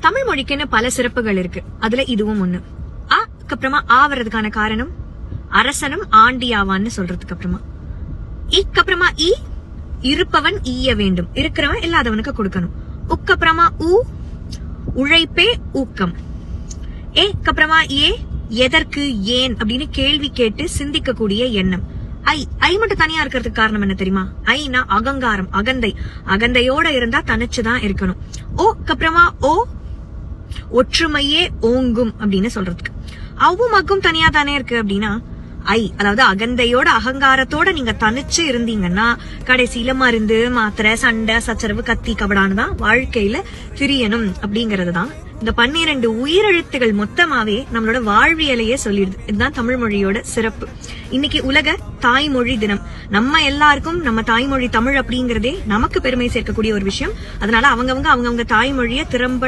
தமிழ் மொழிக்குன்னு பல சிறப்புகள் இருக்கு. அதுல இதுவும் ஒண்ணு. அ அப்புறமா ஆ காரணம் அரசனும் ஆண்டியாவான்னு சொல்றதுக்கு அப்புறமா இக்கப்புறமா இ இருப்பவன் ஈய வேண்டும். இருக்கிறவன் இல்லாதவனுக்கு கொடுக்கணும். உக்கப்புறமா ஊ உழைப்பே ஊக்கம். ஏக்கப்புறமா அப்புறமா ஏ எதற்கு ஏன் அப்படின்னு கேள்வி கேட்டு சிந்திக்கக்கூடிய எண்ணம். ஐ ஐ மட்டும் தனியா இருக்கிறதுக்கு காரணம் என்ன தெரியுமா? ஐனா அகங்காரம் அகந்தை. அகந்தையோட இருந்தா தனிச்சுதான் இருக்கணும். ஓ அப்புறமா ஓ ஒற்றுமையே ஓங்கும் அப்படின்னு சொல்றதுக்கு. அவ்வும் அக்கும் தனியா தானே இருக்கு அப்படின்னா ஐ அதாவது அகந்தையோட அகங்காரத்தோட நீங்க தனிச்சு இருந்தீங்கன்னா கடைசியில மருந்து மாத்திரை சண்டை சச்சரவு கத்தி கபடான்னு தான் வாழ்க்கையில திரியணும் அப்படிங்கறது தான். இந்த பன்னிரண்டு உயிரெழுத்துகள் மொத்தமாவே நம்மளோட வாழ்வியலையே சொல்லிடுது. இதுதான் தமிழ் மொழியோட சிறப்பு. இன்னைக்கு உலக தாய்மொழி தினம். நம்ம எல்லாருக்கும் நம்ம தாய்மொழி தமிழ் அப்படிங்கறதே நமக்கு பெருமை சேர்க்கக்கூடிய ஒரு விஷயம். அதனால அவங்கவங்க அவங்கவங்க தாய்மொழியை திறம்பட